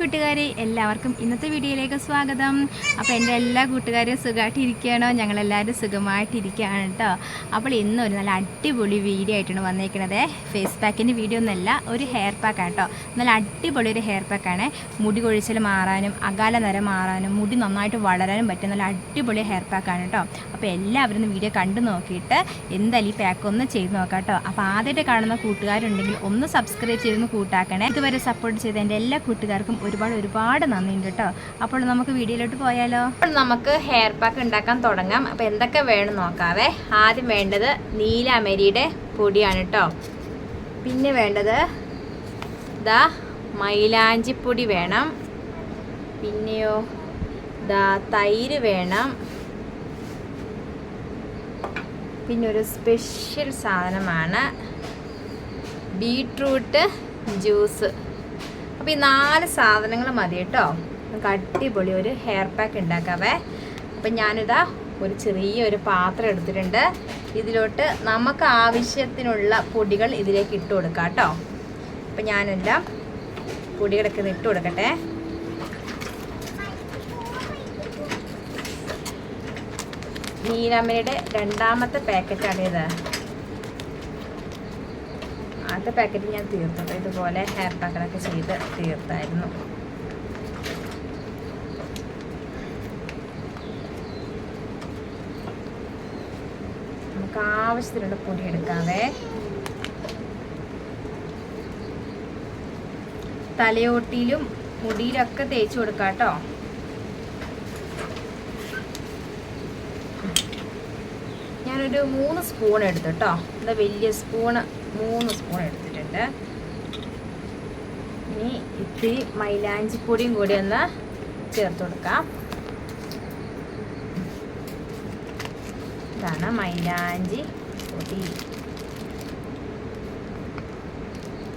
കൂട്ടുകാരെ എല്ലാവർക്കും ഇന്നത്തെ വീഡിയോയിലേക്ക് സ്വാഗതം. അപ്പോൾ എന്റെ എല്ലാ കൂട്ടുകാരും സുഖമായിട്ടിരിക്കുകയാണോ ഞങ്ങളെല്ലാവരും സുഖമായിട്ടിരിക്കുകയാണ് കേട്ടോ അപ്പോൾ ഇന്ന് ഒരു നല്ല അടിപൊളി വീഡിയോ ആയിട്ടാണ് വന്നേക്കുന്നത് ഫേസ് പാക്കിന്റെ വീഡിയോ ഒന്നല്ല ഒരു ഹെയർ പാക്കാണ് കേട്ടോ നല്ല അടിപൊളി ഒരു ഹെയർ പാക്കാണ്. മുടി കൊഴിച്ചൽ മാറാനും അകാല നിര മാറാനും മുടി നന്നായിട്ട് വളരാനും പറ്റും നല്ല അടിപൊളി ഹെയർ പാക്കാണ് കേട്ടോ അപ്പോൾ എല്ലാവരും വീഡിയോ കണ്ടു നോക്കിയിട്ട് എന്തായാലും ഈ പാക്ക് ഒന്ന് ചെയ്ത് നോക്കാം കേട്ടോ അപ്പോൾ ആദ്യമായിട്ട് കാണുന്ന കൂട്ടുകാരുണ്ടെങ്കിൽ ഒന്ന് സബ്സ്ക്രൈബ് ചെയ്തൊന്ന് കൂട്ടാക്കണേ. ഇതുവരെ സപ്പോർട്ട് ചെയ്ത എന്റെ എല്ലാ കൂട്ടുകാർക്കും ഒരുപാട് ഒരുപാട് നന്ദിയുണ്ട് കേട്ടോ അപ്പോൾ നമുക്ക് വീഡിയോയിലോട്ട് പോയാലോ? അപ്പോൾ നമുക്ക് ഹെയർ പാക്ക് ഉണ്ടാക്കാൻ തുടങ്ങാം. അപ്പോൾ എന്തൊക്കെ വേണം നോക്കാവേ? ആദ്യം വേണ്ടത് നീലാമരിയുടെ പൊടിയാണ് കേട്ടോ പിന്നെ വേണ്ടത് ദാ മൈലാഞ്ചിപ്പൊടി വേണം. പിന്നെയോ ദാ തൈര് വേണം. പിന്നെ ഒരു സ്പെഷ്യൽ സാധനമാണ് ബീട്രൂട്ട് ജ്യൂസ്. അപ്പോൾ ഈ നാല് സാധനങ്ങൾ മതി കേട്ടോ. നമുക്ക് അടിപൊളി ഒരു ഹെയർ പാക്ക് ഉണ്ടാക്കാവേ. അപ്പം ഞാനിതാ ഒരു ചെറിയ ഒരു പാത്രം എടുത്തിട്ടുണ്ട്. ഇതിലോട്ട് നമുക്ക് ആവശ്യത്തിനുള്ള പൊടികൾ ഇതിലേക്ക് ഇട്ട് കൊടുക്കാം കേട്ടോ. അപ്പം ഞാനെല്ലാം പൊടികളൊക്കെ ഇട്ട് കൊടുക്കട്ടെ. മീനമ്മയുടെ രണ്ടാമത്തെ പാക്കറ്റാണ് ഇത് ആദ്യത്തെ പാക്കറ്റ് ഞാൻ തീർത്തത്. ഇതുപോലെ ഹെയർ പാക്കറൊക്കെ ചെയ്ത് തീർത്തായിരുന്നു. നമുക്ക് ആവശ്യത്തിനുള്ള പൊടി എടുക്കാവേ. തലയോട്ടിയിലും മുടിയിലൊക്കെ തേച്ച് കൊടുക്കാം കേട്ടോ ഞാനൊരു മൂന്ന് സ്പൂൺ എടുത്തു കേട്ടോ എന്താ വലിയ സ്പൂണ് മൂന്ന് സ്പൂൺ എടുത്തിട്ടുണ്ട്. ഇനി ഇത്തിരി മൈലാഞ്ചിപ്പൊടിയും കൂടി ഒന്ന് ചേർത്ത് കൊടുക്കാം. ഇതാണ് മൈലാഞ്ചി പൊടി.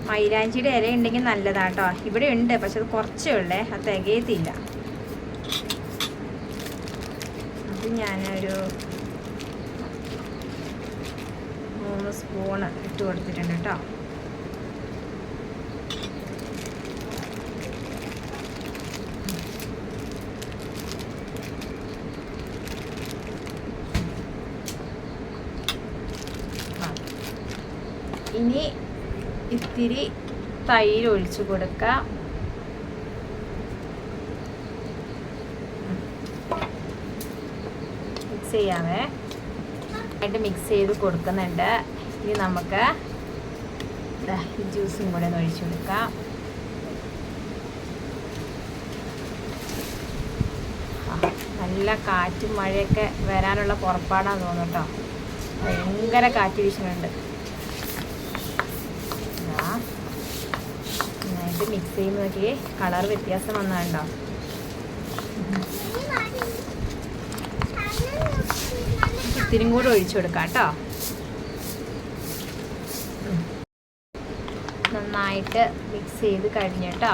മൈലാഞ്ചിയുടെ ഇല ഉണ്ടെങ്കിൽ നല്ലതാട്ടോ. ഇവിടെ ഉണ്ട് പക്ഷെ അത് കുറച്ചേ ഉള്ളേ അത് തികയത്തില്ല. അത് ഞാനൊരു സ്പൂണ് ഇട്ട് കൊടുത്തിട്ടുണ്ട് കേട്ടോ. ഇനി ഇത്തിരി തൈര് ഒഴിച്ചു കൊടുക്കാം. മിക്സ് ചെയ്യാമേ ആയിട്ട് മിക്സ് ചെയ്ത് കൊടുക്കുന്നുണ്ട്. ഇനി നമുക്ക് ജ്യൂസും കൂടെ ഒന്ന് ഒഴിച്ചു കൊടുക്കാം. നല്ല കാറ്റും മഴയൊക്കെ വരാനുള്ള പുറപ്പാടാന്ന് തോന്നുന്നു കേട്ടോ. ഭയങ്കര കാറ്റ് വീശുന്നുണ്ട് നന്നായിട്ട് മിക്സ് ചെയ്യുന്ന നോക്കി കളർ വ്യത്യാസം വന്നതുണ്ടോ ഇത്തിരിയും കൂടെ ഒഴിച്ചു കൊടുക്കാം കേട്ടോ. നന്നായിട്ട് മിക്സ് ചെയ്ത് കഴിഞ്ഞിട്ടോ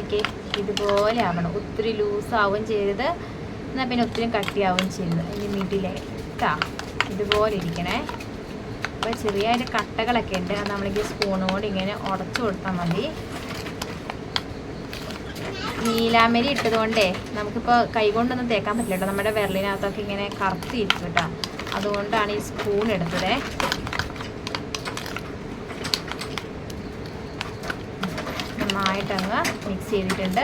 ഓക്കെ ഇതുപോലെ ആവണം. ഒത്തിരി ലൂസാവുകയും ചെയ്ത് എന്നാൽ പിന്നെ ഒത്തിരി കട്ടിയാവുകയും ചെയ്ത് ഇനി മിഡിലെ കേട്ടോ ഇതുപോലെ ഇരിക്കണേ. അപ്പോൾ ചെറിയായിട്ട് കട്ടകളൊക്കെ ഉണ്ട്. അത് നമ്മളിങ്ങനെ സ്പൂണോട് ഇങ്ങനെ ഉടച്ചു കൊടുത്താൽ മതി. നീലാമരി ഇട്ടതുകൊണ്ടേ നമുക്കിപ്പോൾ കൈകൊണ്ടൊന്നും തേക്കാൻ പറ്റില്ല കേട്ടോ നമ്മുടെ വിരലിനകത്തൊക്കെ ഇങ്ങനെ കറുത്തിരിക്കും കേട്ടോ അതുകൊണ്ടാണ് ഈ സ്പൂൺ എടുത്തത്. നന്നായിട്ടങ്ങ് മിക്സ് ചെയ്തിട്ടുണ്ട്.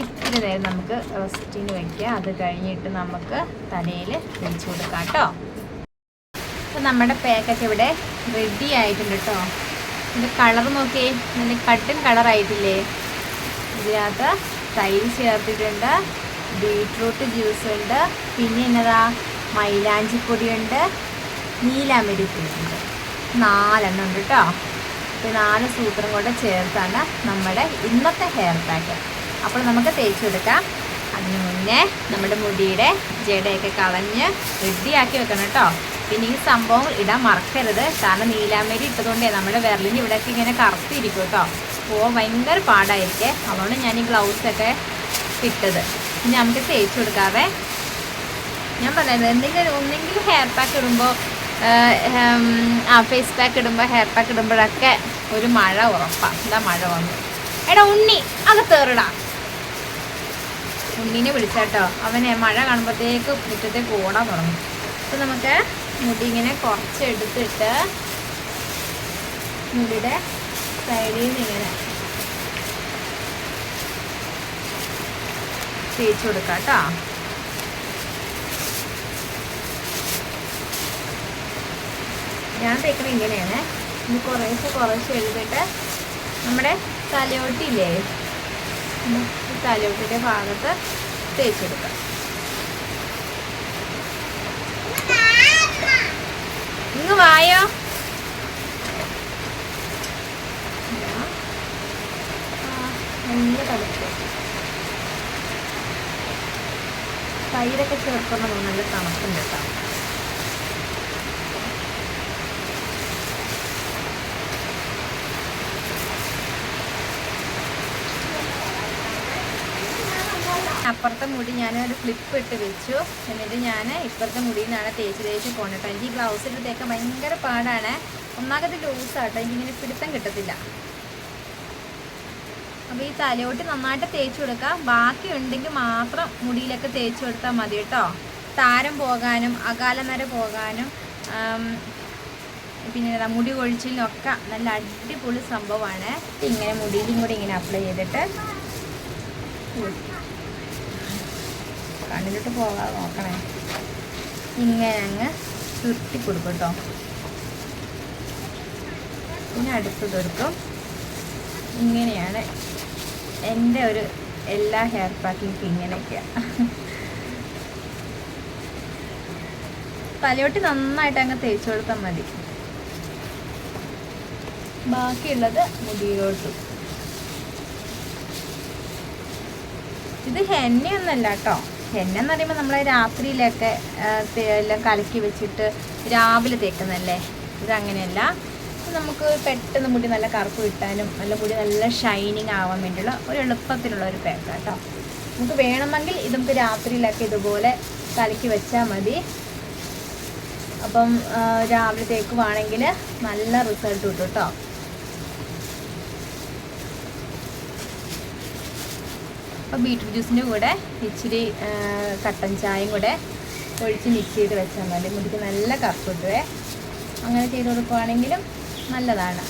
ഇത്തിരി നേരം നമുക്ക് റെസ്റ്റിന് വയ്ക്കുക അത് കഴിഞ്ഞിട്ട് നമുക്ക് തലയിൽ തേച്ച് കൊടുക്കാം കേട്ടോ. അപ്പോൾ നമ്മുടെ പാക്കറ്റ് ഇവിടെ റെഡി ആയിട്ടുണ്ട് കേട്ടോ. ഇതിന്റെ കളർ നോക്കിയേ. നല്ല കട്ടൻ കളറായിട്ടില്ലേ ഇതിനകത്ത് തൈര് ചേർത്തിട്ടുണ്ട്. ബീട്രൂട്ട് ജ്യൂസ് ഉണ്ട്. പിന്നെ എന്നതാ? മൈലാഞ്ചിപ്പൊടിയുണ്ട് നീലാമ്പരി പൊടിയുണ്ട് നാലെണ്ണം ഉണ്ട് കേട്ടോ. ഈ നാല് സൂത്രം കൂടെ ചേർത്താണ് നമ്മുടെ ഇന്നത്തെ ഹെയർ പാക്ക് അപ്പോൾ നമുക്ക് തേച്ച് കൊടുക്കാം അതിന് മുന്നേ നമ്മുടെ മുടിയുടെ ജടയൊക്കെ കളഞ്ഞ് റെഡിയാക്കി വെക്കണം കേട്ടോ. പിന്നെ ഈ സംഭവം ഇടാൻ മറക്കരുത്. കാരണം നീലാമ്പരി ഇട്ടതുകൊണ്ടേ നമ്മുടെ വിരലിന് ഇവിടെയൊക്കെ ഇങ്ങനെ കറുത്തിരിക്കും കേട്ടോ. അപ്പോൾ ഭയങ്കര പാടായിരിക്കേ. അതുകൊണ്ട് ഞാൻ ഈ ഗ്ലൗസൊക്കെ ഇട്ടത്. ഇനി നമുക്ക് തേച്ച് കൊടുക്കാവേ ഞാൻ പറയുന്നത് എന്തെങ്കിലും ഒന്നെങ്കിലും ഹെയർ പാക്ക് ഇടുമ്പോൾ ആ ഫേസ് പാക്ക് ഇടുമ്പോൾ ഹെയർ പാക്ക് ഇടുമ്പോഴൊക്കെ ഒരു മഴ ഉറപ്പാണ് എന്താ മഴ വന്നു? എടാ ഉണ്ണി അകത്തേറിടാ ഉണ്ണിനെ വിളിച്ചാട്ടോ. അവനെ മഴ കാണുമ്പോഴത്തേക്ക് മുറ്റത്തേക്ക് ഓടാൻ തുടങ്ങും. അപ്പം നമുക്ക് മുടി ഇങ്ങനെ കുറച്ച് എടുത്തിട്ട് മുടിയുടെ സൈഡിൽ നിന്ന് ഇങ്ങനെ തേച്ച് കൊടുക്കാം കേട്ടോ ഞാൻ തേക്കുന്നത് ഇങ്ങനെയാണ്. ഇനി കുറേശ്ശെ കുറേശ്ശെ എഴുതിട്ട് നമ്മുടെ തലയോട്ടില്ലേ തലയോട്ടിന്റെ ഭാഗത്ത് തേച്ചെടുക്കാം. ഇങ്ങ് വായോ? നല്ല തണുപ്പ്. തൈരൊക്കെ ചേർക്കുന്ന നല്ല തണുപ്പുണ്ട് കേട്ടോ. അപ്പുറത്തെ മുടി ഞാൻ ഒരു ഫ്ലിപ്പ് ഇട്ട് വെച്ചു. എന്നിട്ട് ഞാൻ ഇപ്പുറത്തെ മുടിയിൽ നിന്നാണ് തേച്ച് തേച്ച് പോകണം എനിക്ക് ബ്ലൗസ് ഇട്ട് തേക്കാൻ ഭയങ്കര പാടാണ്. ഒന്നാമത് ലൂസാട്ടോ എനിക്കിങ്ങനെ പിടുത്തം കിട്ടത്തില്ല. അപ്പോൾ ഈ തലയോട്ട് നന്നായിട്ട് തേച്ച് കൊടുക്കുക ബാക്കി ഉണ്ടെങ്കിൽ മാത്രം മുടിയിലൊക്കെ തേച്ച് കൊടുത്താൽ മതി കേട്ടോ താരം പോകാനും അകാല നര പോകാനും പിന്നെ മുടി കൊഴിച്ചിലിനൊക്കെ നല്ല അടിപൊളി സംഭവമാണ്. ഇങ്ങനെ മുടിയിലും കൂടി ഇങ്ങനെ അപ്ലൈ ചെയ്തിട്ട് കണ്ണിലോട്ട് പോകാതെ നോക്കണേ. ഇങ്ങനെ അങ്ങ് ചുരുട്ടി കൊടുക്കും കേട്ടോ പിന്നെ അടുത്തതൊരുക്കും ഇങ്ങനെയാണ് എന്റെ ഒരു എല്ലാ ഹെയർ പാക്കിങ് ഇങ്ങനെയൊക്കെയാണ് തലയോട്ടി നന്നായിട്ട് അങ്ങ് തേച്ചു കൊടുത്താൽ മതി. ബാക്കിയുള്ളത് മുടിയിലോട്ട്. ഇത് ഹെന്നയൊന്നല്ല കേട്ടോ ഹെന്ന എന്ന് പറയുമ്പോൾ നമ്മൾ രാത്രിയിലൊക്കെ എല്ലാം കലക്കി വെച്ചിട്ട് രാവിലെ തേക്കുന്നല്ലേ ഇതങ്ങനെയല്ല. ഇത് നമുക്ക് പെട്ടെന്ന് മുടി നല്ല കറുപ്പ് കിട്ടാനും നല്ല മുടി നല്ല ഷൈനിങ് ആവാൻ വേണ്ടിയുള്ള ഒരു എളുപ്പത്തിലുള്ള ഒരു പാക്ക് കേട്ടോ നമുക്ക് വേണമെങ്കിൽ ഇത് നമുക്ക് രാത്രിയിലൊക്കെ ഇതുപോലെ കലക്കി വെച്ചാൽ മതി. അപ്പം രാവിലെ തേക്കുവാണെങ്കിൽ നല്ല റിസൾട്ട് കിട്ടും കേട്ടോ അപ്പോൾ ബീട്രൂട്ട് ജ്യൂസിന്റെ കൂടെ ഇച്ചിരി കട്ടൻ ചായയും കൂടെ ഒഴിച്ച് മിക്സ് ചെയ്ത് വെച്ചാൽ മതി. മുടിക്ക് നല്ല കറുപ്പ് കിട്ടുവേ. അങ്ങനെ ചെയ്ത് കൊടുക്കുവാണെങ്കിലും നല്ലതാണ്.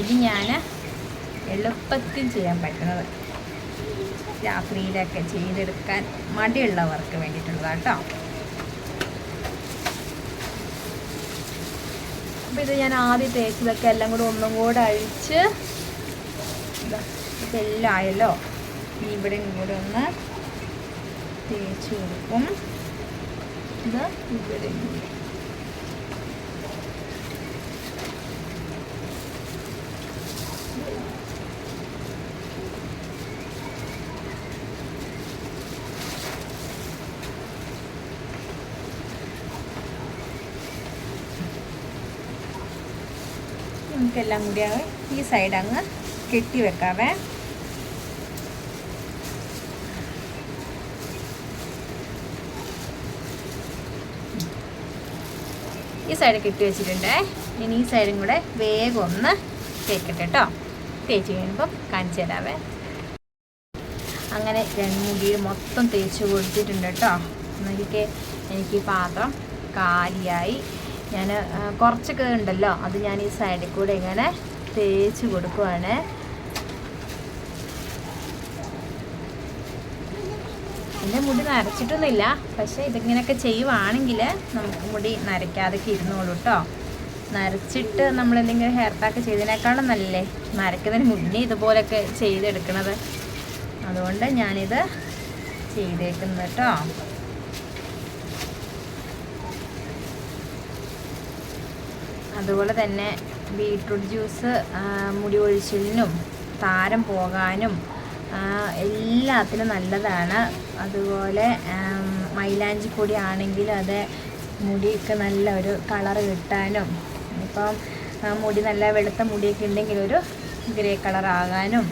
ഇത് ഞാൻ എളുപ്പത്തിൽ ചെയ്യാൻ പറ്റുന്നത് രാത്രിയിലൊക്കെ ചെയ്തെടുക്കാൻ മടിയുള്ളവർക്ക് വേണ്ടിയിട്ടുള്ളതാണ് കേട്ടോ. അപ്പോൾ ഇത് ഞാൻ ആദ്യം തേച്ചതൊക്കെ എല്ലാം കൂടെ ഒന്നും കൂടെ അഴിച്ച് ഇതെല്ലാം ആയല്ലോ ഇനി ഇവിടെ കൂടെ ഒന്ന് തേച്ച് കൊടുക്കും. ഇത് ഇവിടെ നമുക്കെല്ലാം കൂടി ഈ സൈഡ് അങ്ങ് കെട്ടി വെക്കാവേ ഈ സൈഡ് കെട്ടി വെച്ചിട്ടുണ്ടേ. ഇനി ഈ സൈഡും കൂടെ വേഗം ഒന്ന് തേക്കട്ടെ കേട്ടോ തേച്ച് കഴിയുമ്പം കാണിച്ചു തരാവേ. അങ്ങനെ രണ്ട് മുടിയിൽ മൊത്തം തേച്ച് കൊടുത്തിട്ടുണ്ട് കേട്ടോ എന്നൊക്കെ എനിക്ക് ഈ പാത്രം കാലിയായി. ഞാൻ കുറച്ചൊക്കെ ഉണ്ടല്ലോ. അത് ഞാൻ ഈ സൈഡിൽ കൂടെ ഇങ്ങനെ തേച്ച് കൊടുക്കുവാണ്. എന്റെ മുടി നരച്ചിട്ടൊന്നുമില്ല. പക്ഷേ ഇതിങ്ങനെയൊക്കെ ചെയ്യുവാണെങ്കിൽ നമുക്ക് മുടി നരയ്ക്കാതൊക്കെ ഇരുന്നോളൂ കേട്ടോ നരച്ചിട്ട് നമ്മൾ എന്തെങ്കിലും ഹെയർ പാക്ക് ചെയ്തതിനേക്കാളും നല്ലല്ലേ? നരയ്ക്കുന്നതിന് മുന്നേ ഇതുപോലെയൊക്കെ ചെയ്തെടുക്കണത്. അതുകൊണ്ട് ഞാനിത് ചെയ്തേക്കുന്നത് കേട്ടോ അതുപോലെ തന്നെ ബീട്രൂട്ട് ജ്യൂസ് മുടി ഒഴിച്ചിലിനും താരം പോകാനും എല്ലാത്തിനും നല്ലതാണ്. അതുപോലെ ആം, മൈലാഞ്ചി പൊടി ആണെങ്കിൽ അത് മുടിയൊക്കെ നല്ല ഒരു കളറ് കിട്ടാനും ഇപ്പം മുടി നല്ല വെളുത്ത മുടിയൊക്കെ ഉണ്ടെങ്കിൽ ഒരു ഗ്രേ കളറാകാനും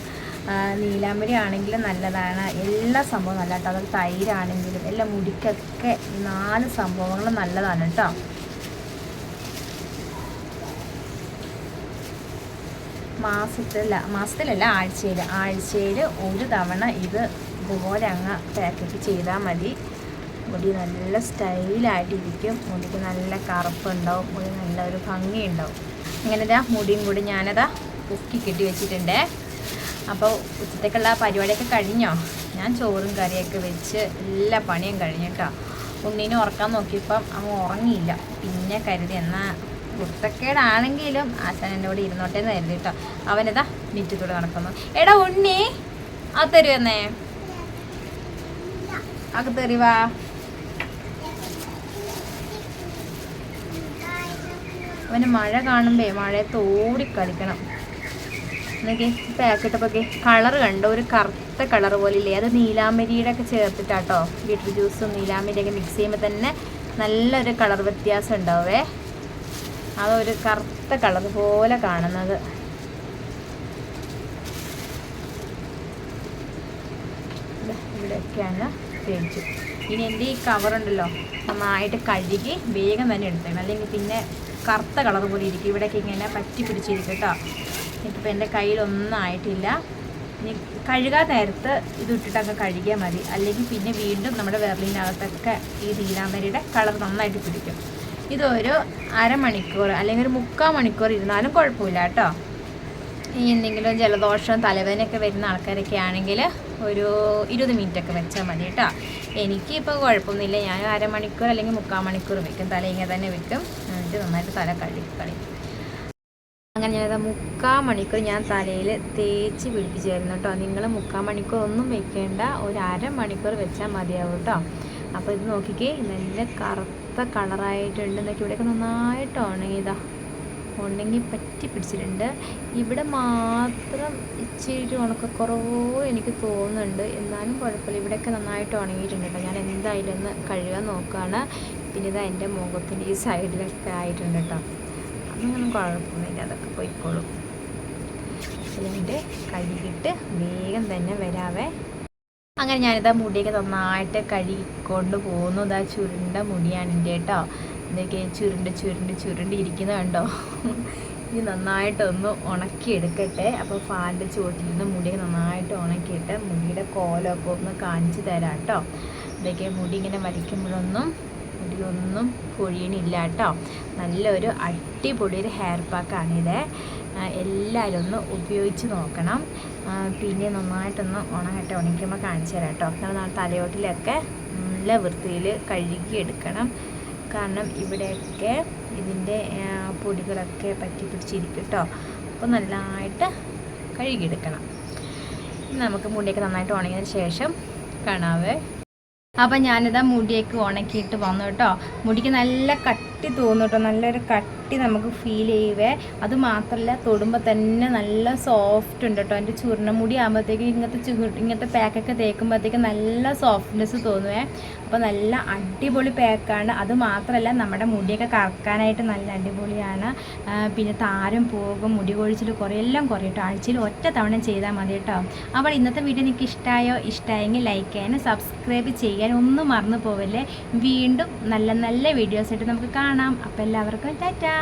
നീലാമ്പരി ആണെങ്കിലും നല്ലതാണ്. എല്ലാ സംഭവവും നല്ല കേട്ടോ അതൊരു തൈരാണെങ്കിലും എല്ലാ മുടിക്കൊക്കെ നാല് സംഭവങ്ങളും നല്ലതാണ് കേട്ടോ. മാസത്തില മാസത്തിലല്ല ആഴ്ചയിൽ. ആഴ്ചയിൽ ഒരു തവണ ഇത് ഇതുപോലെ അങ്ങ് പാക്കറ്റ് ചെയ്താൽ മതി. മുടി നല്ല സ്റ്റൈലായിട്ടിരിക്കും. മുടിക്ക് നല്ല കറുപ്പുണ്ടാവും. മുടി നല്ല ഒരു ഭംഗിയുണ്ടാവും. അങ്ങനെ ഇതാ മുടിയും കൂടി ഞാനതാ പൊക്കി കെട്ടി വെച്ചിട്ടുണ്ടേ. അപ്പോൾ ഉച്ചത്തേക്കുള്ള പരിപാടിയൊക്കെ കഴിഞ്ഞോ? ഞാൻ ചോറും കറിയൊക്കെ വെച്ച് എല്ലാ പണിയും കഴിഞ്ഞു കേട്ടോ ഉണ്ണീനെ ഉറക്കാൻ നോക്കിയപ്പം അവൻ ഉറങ്ങിയില്ല. പിന്നെ കരുതി എന്നാൽ കുത്തക്കേടാണെങ്കിലും ആശാൻ എന്റെ കൂടെ ഇരുന്നോട്ടെ എന്ന് കരുതി കേട്ടോ അവനിതാ മിറ്റത്തൂടെ നടക്കുന്നു. എടാ ഉണ്ണി അത് തരുമെന്നേ അകത്തേറി അവന് മഴ കാണുമ്പേ തോടി കളിക്കണം എന്നൊക്കെ പാക്കിട്ടപ്പൊക്കെ കളർ കണ്ടോ? ഒരു കറുത്ത കളർ പോലെ ഇല്ലേ? അത് നീലാമരിയുടെ ഒക്കെ ചേർത്തിട്ടാട്ടോ. ബീട്രൂട്ട് ജ്യൂസും നീലാമ്പരിയൊക്കെ മിക്സ് ചെയ്യുമ്പോൾ തന്നെ നല്ലൊരു കളർ വ്യത്യാസം ഉണ്ടാവേ. അതൊരു കറുത്ത കളർ പോലെ കാണുന്നത്. ദാ ഇവിടെയൊക്കെയാണ് തേച്ചു ഇനി എന്റെ ഈ കവറുണ്ടല്ലോ നന്നായിട്ട് കഴുകി വേഗം തന്നെ എടുത്തേക്കണം അല്ലെങ്കിൽ പിന്നെ കറുത്ത കളർ പോലെ ഇരിക്കും. ഇവിടെയൊക്കെ ഇങ്ങനെ പറ്റി പിടിച്ചിരിക്കും കേട്ടോ. ഇപ്പം എന്റെ കയ്യിലൊന്നും ആയിട്ടില്ല. ഇനി കഴുകാൻ നേരത്ത് ഇത് ഇട്ടിട്ടൊക്കെ കഴുകിയാൽ മതി. അല്ലെങ്കിൽ പിന്നെ വീണ്ടും നമ്മുടെ വിരലിനകത്തൊക്കെ ഈ നീലാമ്പരിയുടെ കളർ നന്നായിട്ട് പിടിക്കും. ഇതൊരു അരമണിക്കൂർ അല്ലെങ്കിൽ ഒരു മുക്കാൽ മണിക്കൂർ ഇരുന്നാലും കുഴപ്പമില്ല കേട്ടോ. ഈ എന്തെങ്കിലും ജലദോഷം തലവേദനയൊക്കെ വരുന്ന ആൾക്കാരൊക്കെ ആണെങ്കിൽ ഒരു ഇരുപത് മിനിറ്റ് ഒക്കെ വെച്ചാൽ മതി കേട്ടോ. എനിക്കിപ്പോൾ കുഴപ്പമൊന്നുമില്ല. ഞാൻ അരമണിക്കൂർ അല്ലെങ്കിൽ മുക്കാൽ മണിക്കൂർ വെക്കും. തല ഇങ്ങനെ തന്നെ വെക്കും. എന്നിട്ട് നന്നായിട്ട് തല കഴുകി അങ്ങനെ ഞാനത് മുക്കാൽ മണിക്കൂർ ഞാൻ തലയിൽ തേച്ച് പിടിപ്പിച്ചായിരുന്നു കേട്ടോ. നിങ്ങൾ മുക്കാൽ മണിക്കൂർ ഒന്നും വെക്കേണ്ട. ഒരു അരമണിക്കൂർ വെച്ചാൽ മതിയാവും കേട്ടോ. അപ്പോൾ ഇത് നോക്കിക്കേ. നല്ല കറുത്ത കളറായിട്ടുണ്ട്. എന്നൊക്കെ ഇവിടെയൊക്കെ നന്നായിട്ട് ഉണങ്ങിയതാ. ഉണങ്ങി പറ്റി പിടിച്ചിട്ടുണ്ട്. ഇവിടെ മാത്രം ഇച്ചിരി ഉണക്കക്കുറവോ എനിക്ക് തോന്നുന്നുണ്ട്. എന്നാലും കുഴപ്പമില്ല. ഇവിടെയൊക്കെ നന്നായിട്ട് ഉണങ്ങിയിട്ടുണ്ട് ഞാൻ എന്തായാലും ഒന്ന് കഴുകാൻ നോക്കുകയാണ് പിന്നെ ഇതാ എന്റെ മുഖത്തിന്റെ ഈ സൈഡിലൊക്കെ ആയിട്ടുണ്ട് കേട്ടോ. അതൊന്നും കുഴപ്പമൊന്നുമില്ല. അതൊക്കെ പോയിക്കോളും. അതിന്റെ കഴുകിയിട്ട് വേഗം തന്നെ വരാവേ. അങ്ങനെ ഞാനിതാ മുടിയൊക്കെ നന്നായിട്ട് കഴുകിക്കൊണ്ട് പോകുന്നു. ഇതാ ചുരുണ്ട മുടിയാണ് എന്റെ കേട്ടോ. ഇതൊക്കെ ചുരുണ്ട് ചുരുണ്ട് ചുരുണ്ട് ഇരിക്കുന്ന കണ്ടോ? ഇനി നന്നായിട്ടൊന്ന് ഉണക്കിയെടുക്കട്ടെ അപ്പോൾ ഫാനിന്റെ ചുവട്ടിൽ നിന്ന് മുടി നന്നായിട്ട് ഉണക്കിയിട്ട് മുടിയുടെ കോലമൊക്കെ ഒന്ന് കാണിച്ചു തരാം കേട്ടോ. ഇതൊക്കെ മുടി ഇങ്ങനെ വലിക്കുമ്പോഴൊന്നും മുടിയൊന്നും പൊഴിയണില്ല കേട്ടോ. നല്ലൊരു അടിപൊളി ഒരു ഹെയർ പാക്കാണിത് എല്ലാവരും ഒന്ന് ഉപയോഗിച്ച് നോക്കണം. പിന്നെ നന്നായിട്ടൊന്ന് ഉണങ്ങട്ടെ. ഉണക്കുമ്പോൾ കാണിച്ചു തരാം കേട്ടോ. നമ്മൾ തലയോട്ടിലൊക്കെ നല്ല വൃത്തിയിൽ കഴുകി എടുക്കണം കാരണം ഇവിടെയൊക്കെ ഇതിന്റെ പൊടികളൊക്കെ പറ്റി പിടിച്ചിരിക്കും കേട്ടോ അപ്പോൾ നല്ലതായിട്ട് കഴുകിയെടുക്കണം. നമുക്ക് മുടിയൊക്കെ നന്നായിട്ട് ഉണങ്ങിയതിന് ശേഷം കാണാവേ. അപ്പം ഞാനിതാ മുടിയൊക്കെ ഉണക്കിയിട്ട് വന്നു കേട്ടോ മുടിക്ക് നല്ല കട്ടി തോന്നും കേട്ടോ. നല്ലൊരു കട്ടി നമുക്ക് ഫീൽ ചെയ്യുവേ. അത് മാത്രമല്ല തൊടുമ്പോൾ തന്നെ നല്ല സോഫ്റ്റ് ഉണ്ട് കേട്ടോ. എന്റെ ചുരുണ മുടി ആകുമ്പോഴത്തേക്ക് ഇങ്ങനത്തെ ചു ഇങ്ങനത്തെ പാക്കൊക്കെ തേക്കുമ്പോഴത്തേക്കും നല്ല സോഫ്റ്റ്നെസ് തോന്നുവേ. അപ്പോൾ നല്ല അടിപൊളി പാക്കാണ് അത് മാത്രമല്ല നമ്മുടെ മുടിയൊക്കെ കറക്കാനായിട്ട് നല്ല അടിപൊളിയാണ്. പിന്നെ താരം പോകും മുടി കൊഴിച്ചിൽ കുറേ എല്ലാം കുറേ കേട്ടോ. ആഴ്ചയിൽ ഒറ്റ തവണ ചെയ്താൽ മതി കേട്ടോ. അപ്പോൾ ഇന്നത്തെ വീഡിയോ നിങ്ങൾക്ക് ഇഷ്ടമായോ ഇഷ്ടമായെങ്കിൽ ലൈക്ക് ചെയ്യാനും സബ്സ്ക്രൈബ് ചെയ്യാനും ഒന്നും മറന്നു പോവല്ലേ. വീണ്ടും നല്ല നല്ല വീഡിയോസ് ആയിട്ട് നമുക്ക് കാണാം. അപ്പോൾ എല്ലാവർക്കും ടാറ്റാ.